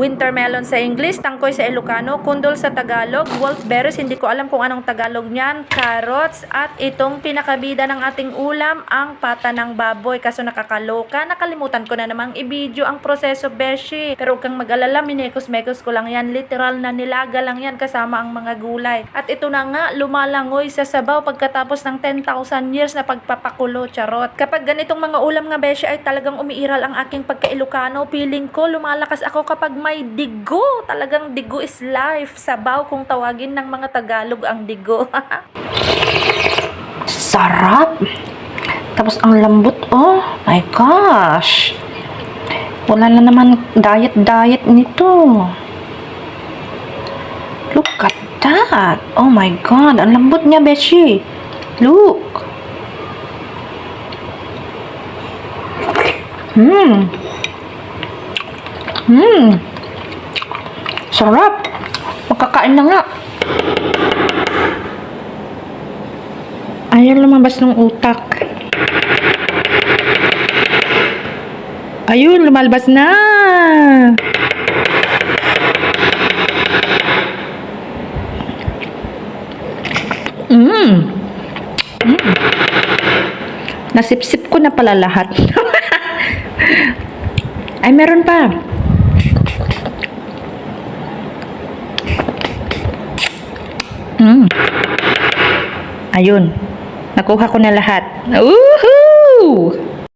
winter melon sa English, tangkoy sa Ilocano, kundol sa Tagalog, wolfberries, hindi ko alam kung anong Tagalog niyan, carrots, at itong pinakabida ng ating ulam, ang pata ng baboy. Kaso nakakaloka, nakalimutan ko na namang i-video ang proseso, beshi. Pero kang mag-alala, minekos-mekos ko lang yan. Literal na nilaga lang yan kasama ang mga gulay. At ito na nga, lumalangoy sa sabaw pagkatapos ng 10,000 years na pagpapakulo, charot. Kapag ganitong mga ulam nga, beshi, ay talagang umiiral ang aking pagka-Ilocano. Feeling ko, lumalakas ako kapag may digo. Talagang digo is life. Sabaw kung tawagin ng mga Tagalog ang digo. Sarap! Tapos ang lambot, oh. My gosh! Wala na naman diet-diet nito. Look at that! Oh my God! Ang lambot niya, Beshi! Look! Hmm! Hmm! Sarap! Makakain na nga! Ayaw lumabas ng utak. Ayun, lumalabas na! Mmm! Mm. Nasipsip ko na pala lahat. Ay, meron pa. Mm. Ayun. Nakuha ko na lahat. Woohoo!